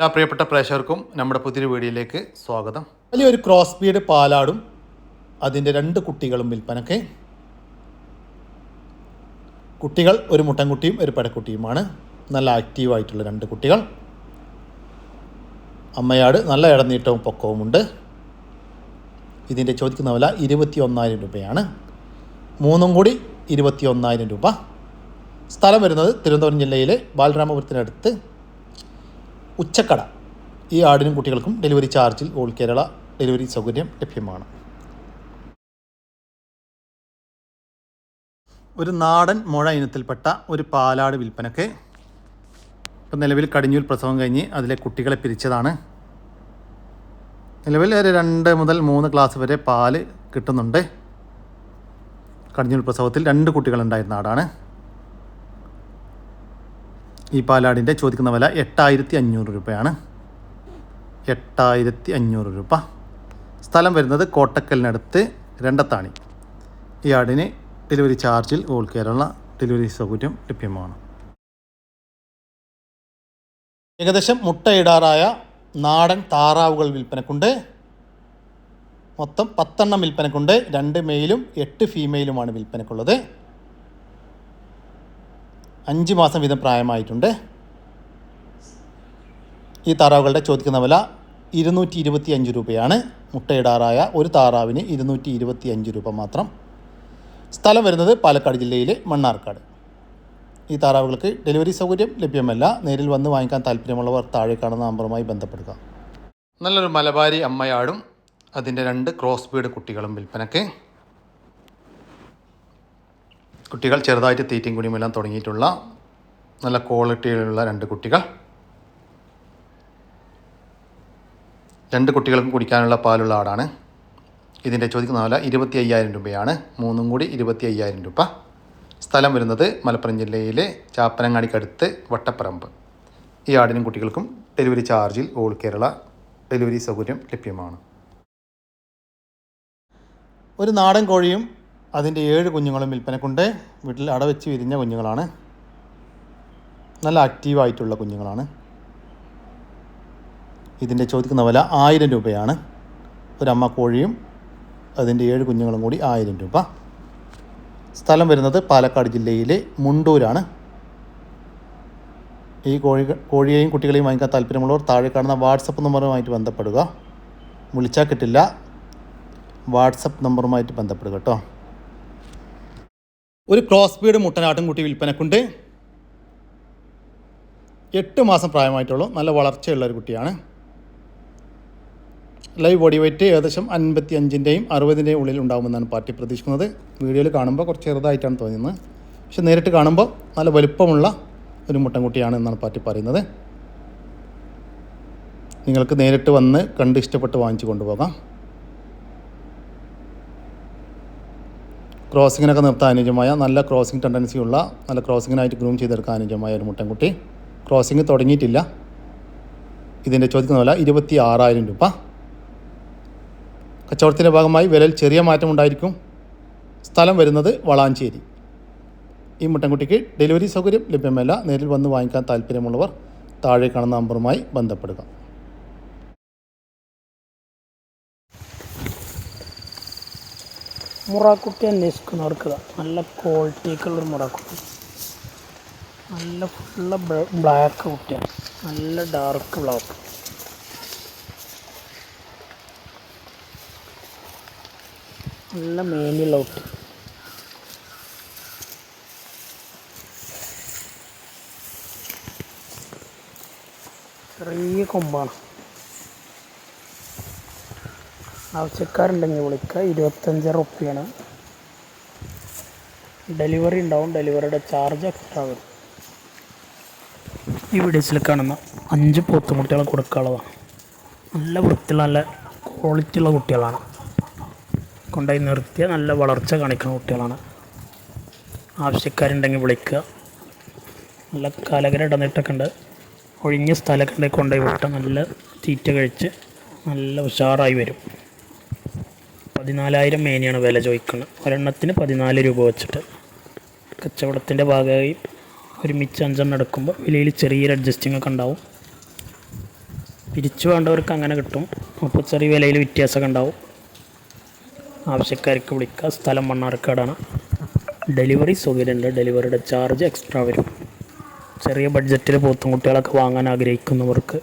എല്ലാ പ്രിയപ്പെട്ട പ്രേക്ഷകർക്കും നമ്മുടെ പുതിയൊരു വീഡിയോയിലേക്ക് സ്വാഗതം. വലിയൊരു ക്രോസ് ബീഡ് പാലാടും അതിന്റെ രണ്ട് കുട്ടികളും വിൽപ്പനക്ക്. കുട്ടികൾ ഒരു മുട്ടൻകുട്ടിയും ഒരു പെടക്കുട്ടിയുമാണ്. നല്ല ആക്റ്റീവായിട്ടുള്ള രണ്ട് കുട്ടികൾ. അമ്മയാട് നല്ല ഇടനീട്ടവും പൊക്കവുമുണ്ട്. ഇതിന്റെ ചോദിക്കുന്ന വില ഇരുപത്തി ഒന്നായിരം രൂപയാണ്. മൂന്നും കൂടി ഇരുപത്തി ഒന്നായിരം രൂപ. സ്ഥലം വരുന്നത് തിരുവനന്തപുരം ജില്ലയിലെ ബാലരാമപുരത്തിനടുത്ത് ഉച്ചക്കട. ഈ ആടിനും കുട്ടികൾക്കും ഡെലിവറി ചാർജിൽ ഓൾ കേരള ഡെലിവറി സൗകര്യം ലഭ്യമാണ്. ഒരു നാടൻ മുഴ ഇനത്തിൽപ്പെട്ട ഒരു പാലാട് വിൽപ്പനക്ക് ഇപ്പം നിലവിൽ കടിഞ്ഞൂൽ പ്രസവം കഴിഞ്ഞ് അതിലെ കുട്ടികളെ പിരിച്ചതാണ്. നിലവിൽ ഒരു രണ്ട് മുതൽ മൂന്ന് ക്ലാസ് വരെ പാൽ കിട്ടുന്നുണ്ട്. കടിഞ്ഞൂൽ പ്രസവത്തിൽ രണ്ട് കുട്ടികളുണ്ടായിരുന്ന ആടാണ്. ഈ പാലാടിന്റെ ചോദിക്കുന്ന വില എട്ടായിരത്തി അഞ്ഞൂറ് രൂപയാണ്. എട്ടായിരത്തി അഞ്ഞൂറ് രൂപ. സ്ഥലം വരുന്നത് കോട്ടക്കലിനടുത്ത് രണ്ടത്താണി. ഈ ആടിന് ഡെലിവറി ചാർജിൽ ഓൾ കേരള ഡെലിവറി സൗകര്യം ലഭ്യമാണ്. ഏകദേശം മുട്ടയിടാറായ നാടൻ താറാവുകൾ വിൽപ്പനക്കുണ്ട്. മൊത്തം പത്തെണ്ണം വിൽപ്പനക്കുണ്ട്. രണ്ട് മെയിലും എട്ട് ഫീമെയിലുമാണ് വിൽപ്പനക്കുള്ളത്. അഞ്ച് മാസം വീതം പ്രായമായിട്ടുണ്ട്. ഈ താറാവുകളുടെ ചോദിക്കുന്ന വില ഇരുന്നൂറ്റി ഇരുപത്തി അഞ്ച് രൂപയാണ്. മുട്ടയിടാറായ ഒരു താറാവിന് ഇരുന്നൂറ്റി ഇരുപത്തി അഞ്ച് രൂപ മാത്രം. സ്ഥലം വരുന്നത് പാലക്കാട് ജില്ലയിലെ മണ്ണാർക്കാട്. ഈ താറാവുകൾക്ക് ഡെലിവറി സൗകര്യം ലഭ്യമല്ല. നേരിൽ വന്ന് വാങ്ങിക്കാൻ താല്പര്യമുള്ളവർ താഴെ കാണുന്ന നമ്പറുമായി ബന്ധപ്പെടുക. നല്ലൊരു മലബാരി അമ്മയാടും. അതിന്റെ രണ്ട് ക്രോസ് ബീഡ് കുട്ടികളും വിൽപ്പനക്ക് കുട്ടികൾ ചെറുതായിട്ട് തീറ്റയും കുടിയുമെല്ലാം തുടങ്ങിയിട്ടുള്ള നല്ല ക്വാളിറ്റിയിലുള്ള രണ്ട് കുട്ടികൾ. രണ്ട് കുട്ടികൾക്കും കുടിക്കാനുള്ള പാലുള്ള ആടാണ്. ഇതിന്റെ ചോദിക്കുന്ന വില ഇരുപത്തി അയ്യായിരം രൂപയാണ്. മൂന്നും കൂടി ഇരുപത്തി അയ്യായിരം രൂപ. സ്ഥലം വരുന്നത് മലപ്പുറം ജില്ലയിലെ ചാപ്പനങ്ങാടിക്കടുത്ത് വട്ടപ്പറമ്പ്. ഈ ആടിനും കുട്ടികൾക്കും ഡെലിവറി ചാർജിൽ ഓൾ കേരള ഡെലിവറി സൗകര്യം ലഭ്യമാണ്. ഒരു നാടൻ കോഴിയും അതിന്റെ ഏഴ് കുഞ്ഞുങ്ങളും വിൽപ്പനക്കുണ്ട്. വീട്ടിൽ അടവെച്ച് വിരിഞ്ഞ കുഞ്ഞുങ്ങളാണ്. നല്ല ആക്റ്റീവായിട്ടുള്ള കുഞ്ഞുങ്ങളാണ്. ഇതിന്റെ ചോദിക്കുന്ന വില ആയിരം രൂപയാണ്. ഒരമ്മ കോഴിയും അതിന്റെ ഏഴ് കുഞ്ഞുങ്ങളും കൂടി ആയിരം രൂപ. സ്ഥലം വരുന്നത് പാലക്കാട് ജില്ലയിലെ മുണ്ടൂരാണ്. ഈ കോഴി കോഴിയെയും കുട്ടികളെയും വാങ്ങിക്കാൻ താല്പര്യമുള്ളവർ താഴെ കാണുന്ന വാട്സപ്പ് നമ്പറുമായിട്ട് ബന്ധപ്പെടുക. വിളിച്ചാൽ കിട്ടില്ല. വാട്സപ്പ് നമ്പറുമായിട്ട് ബന്ധപ്പെടുക കേട്ടോ. ഒരു ക്രോസ് ബീഡ് മുട്ടനാട്ടും കുട്ടി വിൽപ്പനക്കുണ്ട്. എട്ട് മാസം പ്രായമായിട്ടുള്ളൂ നല്ല വളർച്ചയുള്ള ഒരു കുട്ടിയാണ്. ലൈവ് ബോഡി വെയിറ്റ് ഏകദേശം അൻപത്തി അഞ്ചിന്റെയും അറുപതിന്റെയും ഉള്ളിൽ ഉണ്ടാകുമെന്നാണ് പാർട്ടി പ്രതീക്ഷിക്കുന്നത്. വീഡിയോയിൽ കാണുമ്പോൾ കുറച്ച് ചെറുതായിട്ടാണ് തോന്നുന്നത്. പക്ഷെ നേരിട്ട് കാണുമ്പോൾ നല്ല വലുപ്പമുള്ള ഒരു മുട്ടൻകുട്ടിയാണ് എന്നാണ് പാർട്ടി പറയുന്നത്. നിങ്ങൾക്ക് നേരിട്ട് വന്ന് കണ്ട് ഇഷ്ടപ്പെട്ട് വാങ്ങിച്ചു കൊണ്ടുപോകാം. ക്രോസിങ്ങിനൊക്കെ നിർത്താൻ അനുയോജ്യമായ നല്ല ക്രോസിംഗ് ടെൻഡൻസി ഉള്ള നല്ല ക്രോസിങ്ങിനായിട്ട് ഗ്രൂം ചെയ്തെടുക്കാൻ അനുയോജ്യമായ ഒരു മുട്ടൻകുട്ടി. ക്രോസിംഗ് തുടങ്ങിയിട്ടില്ല. ഇതിന്റെ ചോദിക്കുന്ന വില ഇരുപത്തി ആറായിരം രൂപ. കച്ചവടത്തിന്റെ ഭാഗമായി വിലയിൽ ചെറിയ മാറ്റമുണ്ടായിരിക്കും സ്ഥലം വരുന്നത് വളാഞ്ചേരി. ഈ മുട്ടൻകുട്ടിക്ക് ഡെലിവറി സൗകര്യം ലഭ്യമല്ല. നേരിൽ വന്ന് വാങ്ങിക്കാൻ താല്പര്യമുള്ളവർ താഴെ കാണുന്ന നമ്പറുമായി ബന്ധപ്പെടുക. മുറാക്കുട്ടി അന്വേഷിക്കുന്നവർക്ക് നല്ല ക്വാളിറ്റിയൊക്കെയുള്ളൊരു മുറാക്കുട്ടി. നല്ല ഫുള്ള് ബ്ലാക്ക് കുട്ടിയാണ്. നല്ല ഡാർക്ക് ബ്ലാക്ക് നല്ല മേനിയുള്ള കുട്ടി. ചെറിയ കൊമ്പാണ്. ആവശ്യക്കാരുണ്ടെങ്കിൽ വിളിക്കുക. ഇരുപത്തഞ്ച് റുപ്യാണ്. ഡെലിവറി ഉണ്ടാവും. ഡെലിവറിയുടെ ചാർജ് എക്സ്ട്രാ വരും ഈ വീഡിയോസിൽ കാണുന്ന അഞ്ച് പോത്തുമുട്ടികളെ കൊടുക്കാനുള്ളതാണ് നല്ല വൃത്തിയുള്ള നല്ല ക്വാളിറ്റി ഉള്ള കുട്ടികളാണ്. കൊണ്ടുപോയി നിർത്തിയ നല്ല വളർച്ച കാണിക്കുന്ന കുട്ടികളാണ്. ആവശ്യക്കാരുണ്ടെങ്കിൽ വിളിക്കുക. നല്ല കാലകര ഇടന്നിട്ടൊക്കെ ഉണ്ട്. ഒഴിഞ്ഞ സ്ഥലമൊക്കെ ഉണ്ടെങ്കിൽ കൊണ്ടുപോയി വിട്ടാൽ നല്ല തീറ്റ കഴിച്ച് നല്ല ഉഷാറായി വരും. പതിനാലായിരം മേനിയാണ് വില ചോദിക്കുന്നത്. ഒരെണ്ണത്തിന് പതിനാല് രൂപ വെച്ചിട്ട്. കച്ചവടത്തിന്റെ ഭാഗമായി ഒരുമിച്ച് അഞ്ചെണ്ണം എടുക്കുമ്പോൾ വിലയിൽ ചെറിയൊരു അഡ്ജസ്റ്റിംഗ് ഒക്കെ ഉണ്ടാവും. പിരിച്ചു വേണ്ടവർക്ക് അങ്ങനെ കിട്ടും. അപ്പോൾ ചെറിയ വിലയിൽ വ്യത്യാസമൊക്കെ ഉണ്ടാവും. ആവശ്യക്കാർക്ക് വിളിക്കുക. സ്ഥലം മണ്ണാർക്കാടാണ്. ഡെലിവറി സൗകര്യമുണ്ട്. ഡെലിവറിയുടെ ചാർജ് എക്സ്ട്രാ വരും. ചെറിയ ബഡ്ജറ്റിൽ പോത്തും കുട്ടികളൊക്കെ വാങ്ങാൻ ആഗ്രഹിക്കുന്നവർക്ക്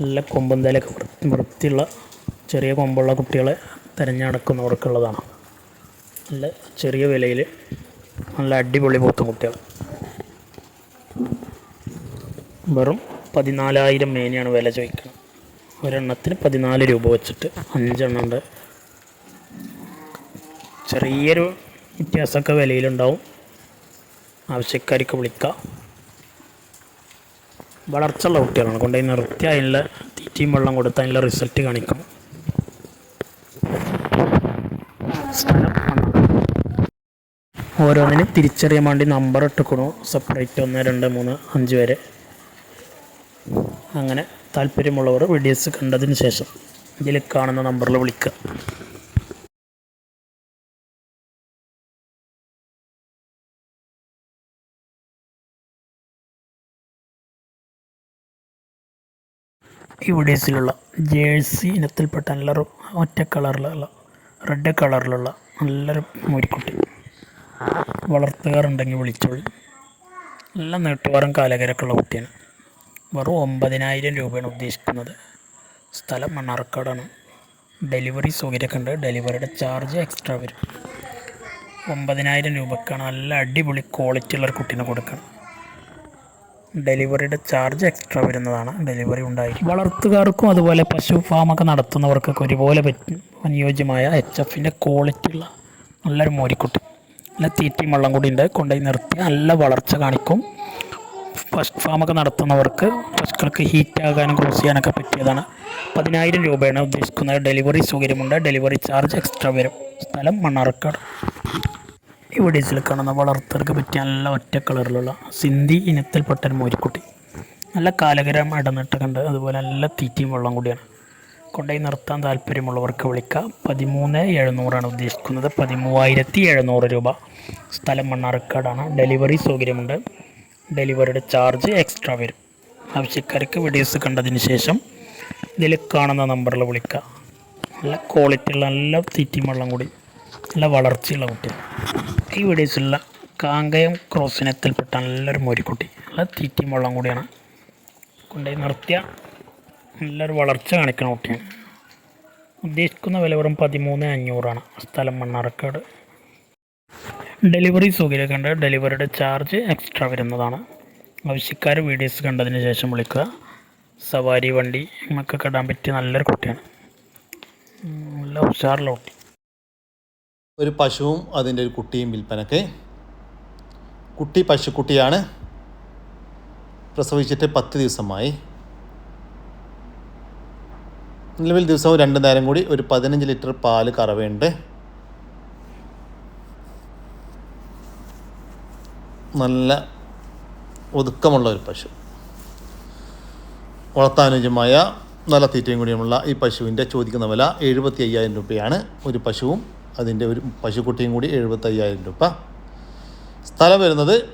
നല്ല കൊമ്പന്തലൊക്കെ വൃത്തിയുള്ള ചെറിയ കൊമ്പുള്ള കുട്ടികളെ തിരഞ്ഞെടുക്കുന്നവർക്കുള്ളതാണ്. നല്ല ചെറിയ വിലയിൽ നല്ല അടിപൊളി പോത്തും കുട്ടികൾ. വെറും പതിനാലായിരം മേനിയാണ് വില ചോദിക്കുന്നത്. ഒരെണ്ണത്തിന് പതിനാല് രൂപ വെച്ചിട്ട് അഞ്ചെണ്ണം ഉണ്ട് ചെറിയൊരു വ്യത്യാസമൊക്കെ വിലയിലുണ്ടാവും. ആവശ്യക്കാർക്ക് വിളിക്കാം. വളർച്ചയുള്ള കുട്ടികളാണ്. കൊണ്ടുപോയി നിർത്തി അതിനുള്ള തീറ്റയും വെള്ളം കൊടുത്ത് അതിനുള്ള റിസൾട്ട് കാണിക്കും. സ്ഥലം വന്നത്. ഓരോന്നിനും തിരിച്ചറിയാൻ വേണ്ടി നമ്പർ ഇട്ടുക്കണു. സെപ്പറേറ്റ് ഒന്ന് രണ്ട് മൂന്ന് അഞ്ച് വരെ അങ്ങനെ താല്പര്യമുള്ളവർ വീഡിയോസ് കണ്ടതിന് ശേഷം ഇതിൽ കാണുന്ന നമ്പറിൽ വിളിക്കുക ഈ വീഡിയോസിലുള്ള ജേഴ്സി ഇനത്തിൽപ്പെട്ട എല്ലാവരും ഒറ്റ കളറിലുള്ള റെഡ് കളറിലുള്ള നല്ലൊരു മൂരിക്കുട്ടി. വളർത്തുകാരുണ്ടെങ്കിൽ വിളിച്ചോളി. നല്ല നീട്ടുവാറും കാലകരക്കുള്ള കുട്ടിയാണ്. വെറും ഒമ്പതിനായിരം രൂപയാണ് ഉദ്ദേശിക്കുന്നത്. സ്ഥലം മണ്ണാർക്കാടാണ് ഡെലിവറി സൗകര്യമൊക്കെ ഉണ്ട്. ഡെലിവറിയുടെ ചാർജ് എക്സ്ട്രാ വരും. ഒമ്പതിനായിരം രൂപക്കാണ് നല്ല അടിപൊളി ക്വാളിറ്റി ഉള്ളൊരു കുട്ടീനെ കൊടുക്കണം. ഡെലിവറിയുടെ ചാർജ് എക്സ്ട്രാ വരുന്നതാണ്. ഡെലിവറി ഉണ്ടായിരിക്കും. വളർത്തുകാർക്കും അതുപോലെ പശു ഫാമൊക്കെ നടത്തുന്നവർക്കൊക്കെ ഒരുപോലെ അനുയോജ്യമായ എച്ച് എഫിന്റെ ക്വാളിറ്റി ഉള്ള നല്ലൊരു മോരിക്കുട്ടി. നല്ല തീറ്റയും വെള്ളം കൂടി ഉണ്ട്. കൊണ്ടുപോയി നിർത്തി നല്ല വളർച്ച കാണിക്കും. ഫസ്റ്റ് ഫാമൊക്കെ നടത്തുന്നവർക്ക് പശുക്കൾക്ക് ഹീറ്റ് ആകാനും ക്രോസ് ചെയ്യാനൊക്കെ പറ്റിയതാണ്. പതിനായിരം രൂപയാണ് ഉദ്ദേശിക്കുന്നത്. ഡെലിവറി സൗകര്യമുണ്ട്. ഡെലിവറി ചാർജ് എക്സ്ട്രാ വരും. സ്ഥലം മണ്ണാർക്കാട്. വീഡിയോസിൽ കാണുന്ന വളർത്തർക്ക് പറ്റിയ നല്ല ഒറ്റ കളറിലുള്ള സിന്ധി ഇനത്തിൽപ്പെട്ട ഒരു മോരിക്കുട്ടി. നല്ല കാലകരം അടന്നിട്ട് കണ്ട് അതുപോലെ നല്ല തീറ്റയും വെള്ളം കൂടിയാണ്. കൊണ്ടുപോയി നിർത്താൻ താല്പര്യമുള്ളവർക്ക് വിളിക്കാം. പതിമൂന്ന് എഴുന്നൂറാണ് ഉദ്ദേശിക്കുന്നത്. പതിമൂവായിരത്തി എഴുന്നൂറ് രൂപ സ്ഥലം മണ്ണാർക്കാടാണ്. ഡെലിവറി സൗകര്യമുണ്ട്. ഡെലിവറിയുടെ ചാർജ് എക്സ്ട്രാ വരും. ആവശ്യക്കാർക്ക് വീഡിയോസ് കണ്ടതിന് ശേഷം ഇതിൽ കാണുന്ന നമ്പറിൽ വിളിക്കുക നല്ല ക്വാളിറ്റിയുള്ള നല്ല തീറ്റയും വെള്ളം കൂടി. നല്ല വളർച്ചയുള്ള കുട്ടിയാണ് ഈ വീഡിയോസിലുള്ള കാങ്കയം ക്രോസിനത്തിൽപ്പെട്ട നല്ലൊരു മോരിക്കുട്ടി. നല്ല തീറ്റയും വെള്ളം കൂടിയാണ്. കൊണ്ടുപോയി നിർത്തിയ നല്ലൊരു വളർച്ച കാണിക്കുന്ന കുട്ടിയാണ്. ഉദ്ദേശിക്കുന്ന വില വെറും പതിമൂന്ന് അഞ്ഞൂറാണ്. സ്ഥലം മണ്ണാർക്കാട്. ഡെലിവറി സൗകര്യമൊക്കെ ഉണ്ട്. ഡെലിവറിയുടെ ചാർജ് എക്സ്ട്രാ വരുന്നതാണ്. ആവശ്യക്കാർ വീഡിയോസ് കണ്ടതിന് ശേഷം വിളിക്കുക. സവാരി വണ്ടി നമുക്കൊക്കെ ഇടാൻ പറ്റിയ നല്ലൊരു കുട്ടിയാണ്. നല്ല ഉഷാറുള്ള കുട്ടി. ഒരു പശുവും അതിന്റെ ഒരു കുട്ടിയും വിൽപ്പനക്ക്. കുട്ടി പശുക്കുട്ടിയാണ്. പ്രസവിച്ചിട്ട് പത്ത് ദിവസമായി. നിലവിൽ ദിവസവും രണ്ട് നേരം കൂടി ഒരു പതിനഞ്ച് ലിറ്റർ പാൽ കറവയുണ്ട്. നല്ല ഒതുക്കമുള്ള ഒരു പശു. വളർത്താനുജമായ നല്ല തീറ്റയും കൂടിയുമുള്ള ഈ പശുവിന്റെ ചോദിക്കുന്ന വില എഴുപത്തി അയ്യായിരം രൂപയാണ്. ഒരു പശുവും അതിന്റെ ഒരു പശുക്കുട്ടിയും കൂടി എഴുപത്തി അയ്യായിരം രൂപ. സ്ഥലം വരുന്നത്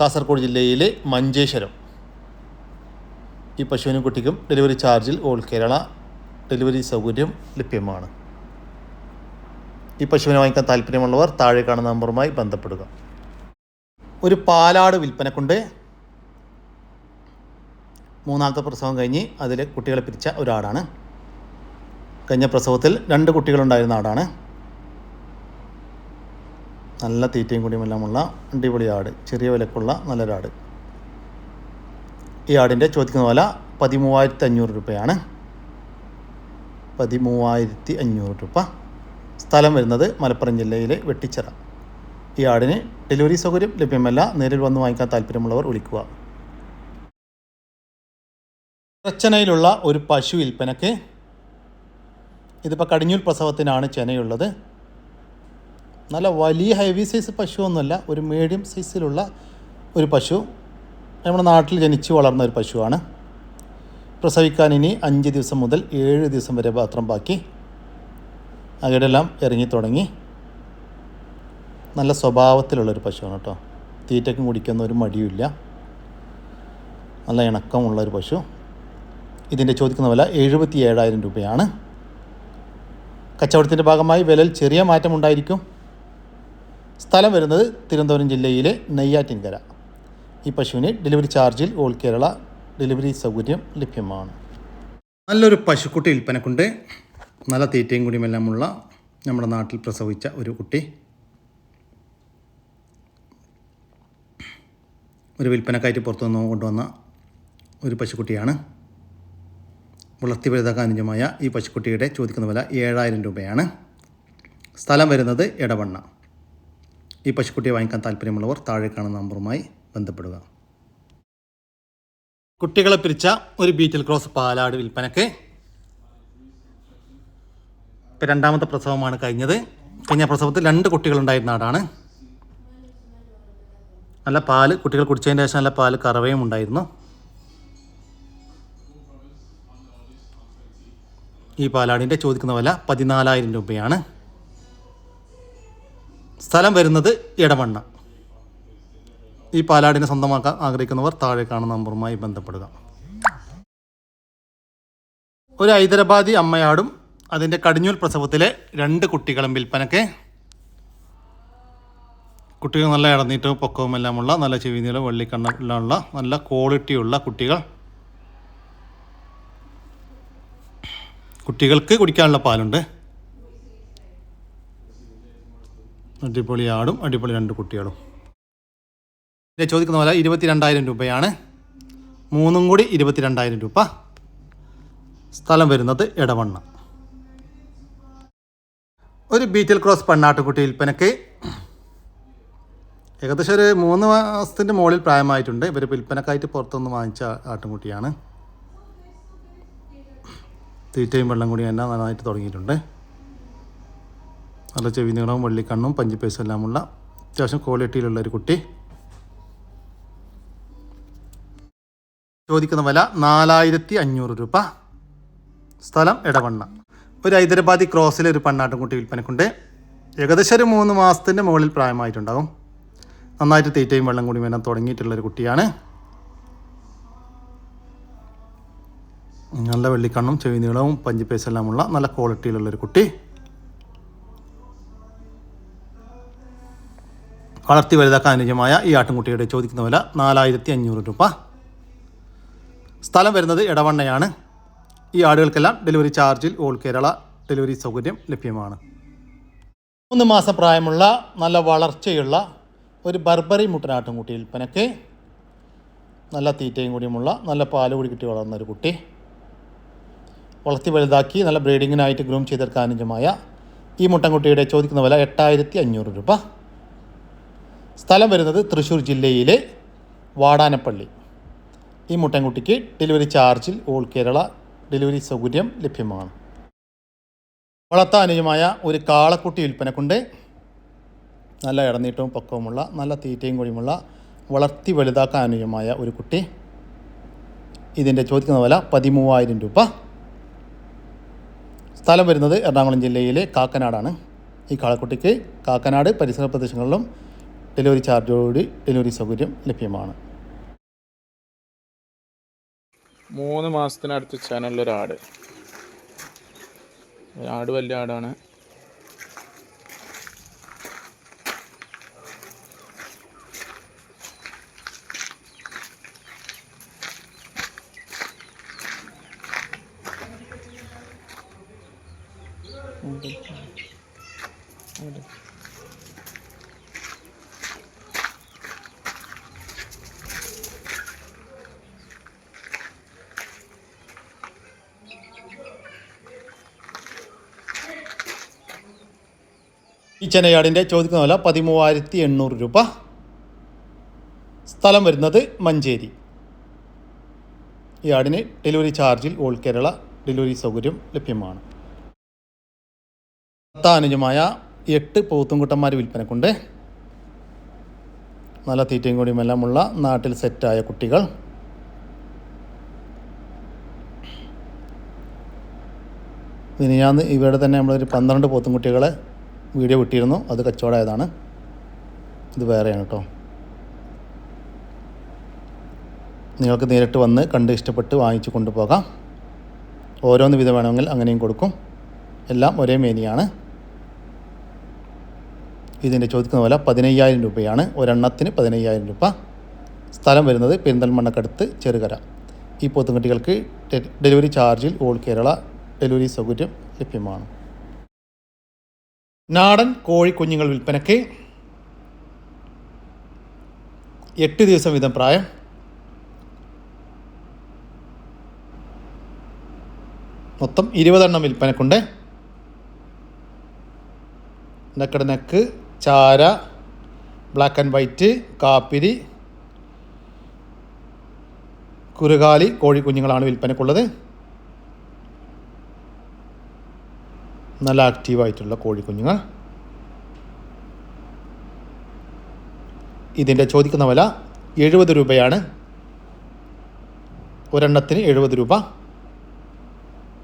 കാസർഗോഡ് ജില്ലയിലെ മഞ്ചേശ്വരം. ഈ പശുവിനും കുട്ടിക്കും ഡെലിവറി ചാർജിൽ ഓൾ കേരള ഡെലിവറി സൗകര്യം ലഭ്യമാണ്. ഈ പശുവിനെ വാങ്ങിക്കാൻ താല്പര്യമുള്ളവർ താഴെ കാണുന്ന നമ്പറുമായി ബന്ധപ്പെടുക. ഒരു പാലാട് വിൽപ്പനക്കുണ്ട്. മൂന്നാമത്തെ പ്രസവം കഴിഞ്ഞ് അതിൽ കുട്ടികളെ പിരിച്ച ഒരാടാണ്. കഴിഞ്ഞ പ്രസവത്തിൽ രണ്ട് കുട്ടികളുണ്ടായിരുന്ന ആടാണ്. നല്ല തീറ്റയും കുടിയുമെല്ലാമുള്ള അടിപൊളി ആട് ചെറിയ വിലക്കുള്ള നല്ലൊരാട് ഈ ആടിന്റെ ചോദിക്കുന്ന വില പതിമൂവായിരത്തി അഞ്ഞൂറ് രൂപയാണ്. പതിമൂവായിരത്തി അഞ്ഞൂറ് രൂപ. സ്ഥലം വരുന്നത് മലപ്പുറം ജില്ലയിലെ വെട്ടിച്ചിറ. ഈ ആടിന് ഡെലിവറി സൗകര്യം ലഭ്യമല്ല. നേരിൽ വന്ന് വാങ്ങിക്കാൻ താല്പര്യമുള്ളവർ വിളിക്കുക. പ്രച്ചനയിലുള്ള ഒരു പശു വിൽപ്പനക്ക് ഇതിപ്പോൾ കടിഞ്ഞൂൽ പ്രസവത്തിനാണ് ചെനയുള്ളത് നല്ല വലിയ ഹെവി സൈസ് പശു ഒന്നുമല്ല ഒരു മീഡിയം സൈസിലുള്ള ഒരു പശു. നമ്മുടെ നാട്ടിൽ ജനിച്ച് വളർന്ന ഒരു പശുവാണ്. പ്രസവിക്കാൻ ഇനി അഞ്ച് ദിവസം മുതൽ ഏഴ് ദിവസം വരെ മാത്രം ബാക്കി. അകിടെല്ലാം ഇറങ്ങി തുടങ്ങി. നല്ല സ്വഭാവത്തിലുള്ളൊരു പശുവാണ് കേട്ടോ. തീറ്റക്കും കുടിക്കുന്ന ഒരു മടിയുമില്ല. നല്ല ഇണക്കമുള്ള ഒരു പശു. ഇതിന്റെ ചോദിക്കുന്ന വില എഴുപത്തി ഏഴായിരം രൂപയാണ്. കച്ചവടത്തിന്റെ ഭാഗമായി വിലയിൽ ചെറിയ മാറ്റമുണ്ടായിരിക്കും. സ്ഥലം വരുന്നത് തിരുവനന്തപുരം ജില്ലയിലെ നെയ്യാറ്റിൻകര. ഈ പശുവിന് ഡെലിവറി ചാർജിൽ ഓൾ കേരള ഡെലിവറി സൗകര്യം ലഭ്യമാണ്. നല്ലൊരു പശുക്കുട്ടി വിൽപ്പനക്കുണ്ട്. നല്ല തീറ്റയും കുടിയുമെല്ലാമുള്ള നമ്മുടെ നാട്ടിൽ പ്രസവിച്ച ഒരു കുട്ടി. ഒരു വിൽപ്പനക്കായിട്ട് പുറത്തു നിന്ന് കൊണ്ടുവന്ന ഒരു പശുക്കുട്ടിയാണ്. വളർത്തി വലുതാക്കാൻ അനുജമായ ഈ പശുക്കുട്ടിയുടെ ചോദിക്കുന്ന വില ഏഴായിരം രൂപയാണ്. സ്ഥലം വരുന്നത് എടവണ്ണ. ഈ പശുക്കുട്ടിയെ വാങ്ങിക്കാൻ താല്പര്യമുള്ളവർ താഴെ കാണുന്ന നമ്പറുമായി ബന്ധപ്പെടുക. കുട്ടികളെ പിരിച്ച ഒരു ബീറ്റിൽ ക്രോസ് പാലാട് വിൽപ്പനക്ക് ഇപ്പം രണ്ടാമത്തെ പ്രസവമാണ് കഴിഞ്ഞത്. കഴിഞ്ഞ പ്രസവത്തിൽ രണ്ട് കുട്ടികളുണ്ടായിരുന്ന ആടാണ്. നല്ല പാൽ കുട്ടികൾ കുടിച്ചതിന് ശേഷം നല്ല പാൽ കറവയും ഉണ്ടായിരുന്നു. ഈ പാലാടിന്റെ ചോദിക്കുന്ന വില പതിനാലായിരം രൂപയാണ്. സ്ഥലം വരുന്നത് ഇടമണ്ണ ഈ പാലാടിനെ സ്വന്തമാക്കാൻ ആഗ്രഹിക്കുന്നവർ താഴെ കാണുന്ന നമ്പറുമായി ബന്ധപ്പെടുക. ഒരു ഹൈദരാബാദി അമ്മയാടും അതിന്റെ കടിഞ്ഞൂൽ പ്രസവത്തിലെ രണ്ട് കുട്ടികളും വിൽപ്പനയ്ക്ക്. കുട്ടികൾ നല്ല ഇടനീറ്റവും പൊക്കവും എല്ലാമുള്ള നല്ല ചെവിനീളം വെള്ളിക്കണ്ണുള്ള നല്ല ക്വാളിറ്റിയുള്ള കുട്ടികൾ. കുട്ടികൾക്ക് കുടിക്കാനുള്ള പാലുണ്ട്. അടിപൊളി ആടും അടിപൊളി രണ്ട് കുട്ടികളും. ഇതിനെ ചോദിക്കുന്ന പോലെ ഇരുപത്തി രണ്ടായിരം രൂപയാണ്. മൂന്നും കൂടി ഇരുപത്തിരണ്ടായിരം രൂപ. സ്ഥലം വരുന്നത് ഇടവണ്ണ ഒരു ബീറ്റൽ ക്രോസ് പെണ്ണാട്ടുകുട്ടി വിൽപ്പനയ്ക്ക് ഏകദേശം ഒരു മൂന്ന് മാസത്തിന്റെ മുകളിൽ പ്രായമായിട്ടുണ്ട്. ഇവർ വിൽപ്പനക്കായിട്ട് പുറത്തുനിന്ന് വാങ്ങിച്ച ആട്ടുംകുട്ടിയാണ്. തീറ്റയും വെള്ളം കൂടി തന്നെ നന്നായിട്ട് തുടങ്ങിയിട്ടുണ്ട്. നല്ല ചെവി നീളവും വള്ളിക്കണ്ണും പഞ്ചിപ്പേസും എല്ലാമുള്ള അത്യാവശ്യം ക്വാളിറ്റിയിലുള്ള ഒരു കുട്ടി. ചോദിക്കുന്ന വില നാലായിരത്തി അഞ്ഞൂറ് രൂപ. സ്ഥലം ഇടവണ്ണ ഒരു ഹൈദരാബാദി ക്രോസിലെ ഒരു പണ്ണാട്ടുംകുട്ടി വിൽപ്പനക്കുണ്ട്. ഏകദേശം ഒരു മൂന്ന് മാസത്തിന്റെ മുകളിൽ പ്രായമായിട്ടുണ്ടാകും നന്നായിട്ട് തീറ്റയും വെള്ളം കൂടി വേണം തുടങ്ങിയിട്ടുള്ളൊരു കുട്ടിയാണ്. നല്ല വെള്ളിക്കണ്ണും ചെവി നീളവും പഞ്ചിപ്പേസും എല്ലാമുള്ള നല്ല ക്വാളിറ്റിയിലുള്ളൊരു കുട്ടി. വളർത്തി വലുതാക്കാൻ അനുയോജ്യമായ ഈ ആട്ടിൻകുട്ടിയുടെ ചോദിക്കുന്ന വില നാലായിരത്തി അഞ്ഞൂറ് രൂപ. സ്ഥലം വരുന്നത് ഇടവണ്ണയാണ് ഈ ആടുകൾക്കെല്ലാം ഡെലിവറി ചാർജിൽ ഓൾ കേരള ഡെലിവറി സൗകര്യം ലഭ്യമാണ്. മൂന്ന് മാസം പ്രായമുള്ള നല്ല വളർച്ചയുള്ള ഒരു ബർബറി മുട്ടനാട്ടുംകുട്ടി വിൽപ്പനയ്ക്ക് നല്ല തീറ്റയും കൂടിയുമുള്ള നല്ല പാൽ കൂടി കിട്ടി വളർന്ന ഒരു കുട്ടി. വളർത്തി വലുതാക്കി നല്ല ബ്രീഡിങ്ങിനായിട്ട് ഗ്രൂം ചെയ്തെടുക്കാൻ അനുജമായ ഈ മുട്ടൻകുട്ടിയുടെ ചോദിക്കുന്ന വില എട്ടായിരത്തി അഞ്ഞൂറ് രൂപ. സ്ഥലം വരുന്നത് തൃശ്ശൂർ ജില്ലയിലെ വാടാനപ്പള്ളി. ഈ മുട്ടൻകുട്ടിക്ക് ഡെലിവറി ചാർജിൽ ഓൾ കേരള ഡെലിവറി സൗകര്യം ലഭ്യമാണ്. വളർത്താനുജമായ ഒരു കാളക്കുട്ടി വിൽപ്പനക്കുണ്ട്. നല്ല ഇടനീട്ടവും പക്വമുള്ള നല്ല തീറ്റയും കൂടിയുമുള്ള വളർത്തി വലുതാക്കാൻ അനുജമായ ഒരു കുട്ടി. ഇതിന്റെ ചോദിക്കുന്ന വില പതിമൂവായിരം രൂപ. സ്ഥലം വരുന്നത് എറണാകുളം ജില്ലയിലെ കാക്കനാടാണ്. ഈ കാളക്കുട്ടിക്ക് കാക്കനാട് പരിസര പ്രദേശങ്ങളിലും ഡെലിവറി ചാർജോടുകൂടി ഡെലിവറി സൗകര്യം ലഭ്യമാണ്. മൂന്ന് മാസത്തിനടുത്ത് ചാനലിലൊരാട്. ആട് ആട് വലിയ ആടാണ്. ഈ ചെനയാടിന്റെ ചോദിക്കുന്ന വില പതിമൂവായിരത്തി എണ്ണൂറ് രൂപ. സ്ഥലം വരുന്നത് മഞ്ചേരി. ഈ ആടിന് ഡെലിവറി ചാർജിൽ ഓൾ കേരള ഡെലിവറി സൗകര്യം ലഭ്യമാണ്. പത്താനുജമായ എട്ട് പോത്തുംകുട്ടന്മാർ വിൽപ്പനക്കുണ്ട്. നല്ല തീറ്റയും കൂടിയും എല്ലാമുള്ള നാട്ടിൽ സെറ്റായ കുട്ടികൾ. ഇനി ഞാൻ ഇവിടെ തന്നെ നമ്മളൊരു പന്ത്രണ്ട് പോത്തുംകുട്ടികളെ വീഡിയോ വിട്ടിരുന്നു അത് കച്ചവടമായതാണ്. ഇത് വേറെയാണ് കേട്ടോ. നിങ്ങൾക്ക് നേരിട്ട് വന്ന് കണ്ട് ഇഷ്ടപ്പെട്ട് വാങ്ങിച്ചു കൊണ്ടുപോകാം. ഓരോന്ന് വിധം വേണമെങ്കിൽ അങ്ങനെയും കൊടുക്കും. എല്ലാം ഒരേ മേനിയാണ്. ഇതിന്റെ ചോദിക്കുന്ന പോലെ പതിനയ്യായിരം രൂപയാണ്. ഒരെണ്ണത്തിന് പതിനയ്യായിരം രൂപ. സ്ഥലം വരുന്നത് പെരിന്തൽമണ്ണക്കടുത്ത് ചെറുകര. ഈ പോത്തുംകുട്ടികൾക്ക് ഡെലിവറി ചാർജിൽ ഓൾ കേരള ഡെലിവറി സൗകര്യം ലഭ്യമാണ്. നാടൻ കോഴിക്കുഞ്ഞുങ്ങൾ വിൽപ്പനയ്ക്ക് എട്ട് ദിവസം വീതം പ്രായം. മൊത്തം ഇരുപതെണ്ണം വിൽപ്പനക്കുണ്ട്. നെക്കട് നെക്ക് ചാര ബ്ലാക്ക് ആൻഡ് വൈറ്റ് കാപ്പിരി കുറുകാലി കോഴിക്കുഞ്ഞുങ്ങളാണ് വിൽപ്പനക്കുള്ളത് നല്ല ആക്റ്റീവായിട്ടുള്ള കോഴിക്കുഞ്ഞുങ്ങൾ. ഇതിന്റെ ചോദിക്കുന്ന വില എഴുപത് രൂപയാണ്. ഒരെണ്ണത്തിന് എഴുപത് രൂപ.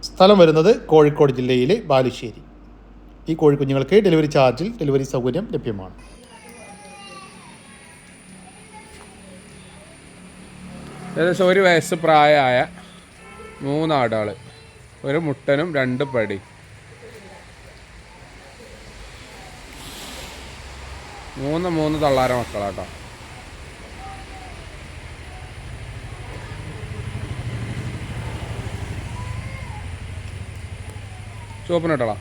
സ്ഥലം വരുന്നത് കോഴിക്കോട് ജില്ലയിലെ ബാലുശ്ശേരി. ഈ കോഴിക്കുഞ്ഞുങ്ങൾക്ക് ഡെലിവറി ചാർജിൽ ഡെലിവറി സൗകര്യം ലഭ്യമാണ്. ഏകദേശം ഒരു വയസ്സ് പ്രായമായ മൂന്നാടുകൾ ഒരു മുട്ടനും രണ്ട് പടി. മൂന്ന് മൂന്ന് തള്ളാര മക്കളാട്ടോ. ചുവപ്പിനിട്ടളാ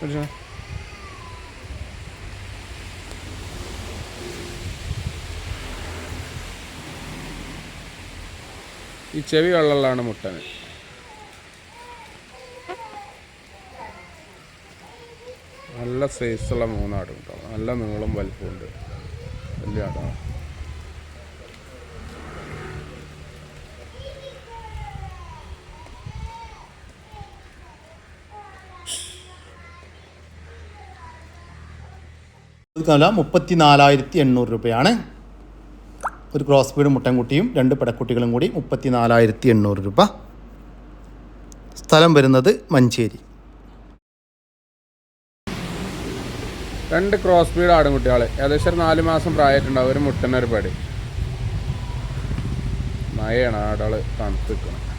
പിടിച്ചോ. ഈ ചെവി വെള്ളമുള്ളതാണ് മുട്ടന്. നല്ല സൈസുള്ള മൂന്നാട് കേട്ടോ നല്ല നീളം വലിപ്പമുണ്ട്. വലിയ ആടാണ്. വില മുപ്പത്തി നാലായിരത്തി എണ്ണൂറ് രൂപയാണ്. ഒരു ക്രോസ് ബീഡ് മുട്ടൻകുട്ടിയും രണ്ട് പടക്കുട്ടികളും കൂടി മുപ്പത്തി നാലായിരത്തി എണ്ണൂറ് രൂപ. സ്ഥലം വരുന്നത് മഞ്ചേരി. രണ്ട് ക്രോസ് ബീഡ് ആടുംകുട്ടികൾ ഏകദേശം നാല് മാസം പ്രായമായിട്ടുണ്ടാവും. ഒരു മുട്ടനൊരു പടി. മഴയാണ് ആടുകൾ തണുത്ത് നിൽക്കണം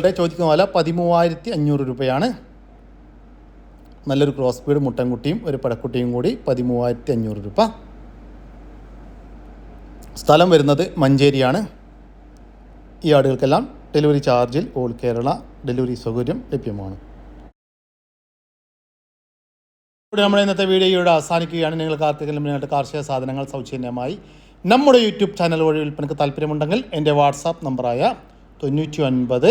നിങ്ങളുടെ ചോദിക്കുന്ന പോലെ പതിമൂവായിരത്തി അഞ്ഞൂറ് രൂപയാണ്. നല്ലൊരു ക്രോസ് ബീഡ് മുട്ടൻകുട്ടിയും ഒരു പടക്കുട്ടിയും കൂടി പതിമൂവായിരത്തി അഞ്ഞൂറ് രൂപ. സ്ഥലം വരുന്നത് മഞ്ചേരിയാണ്. ഈ ആടുകൾക്കെല്ലാം ഡെലിവറി ചാർജിൽ ഓൾ കേരള ഡെലിവറി സൗകര്യം ലഭ്യമാണ്. ഇവിടെ നമ്മുടെ ഇന്നത്തെ വീഡിയോയുടെ അവസാനിക്കുകയാണ്. നിങ്ങൾ ആർക്കെങ്കിലും നിങ്ങളുടെ കാർഷിക സാധനങ്ങൾ സൗജന്യമായി നമ്മുടെ യൂട്യൂബ് ചാനൽ വഴി വിൽപ്പനക്ക് താല്പര്യമുണ്ടെങ്കിൽ എന്റെ വാട്സാപ്പ് നമ്പറായ തൊണ്ണൂറ്റി ഒൻപത്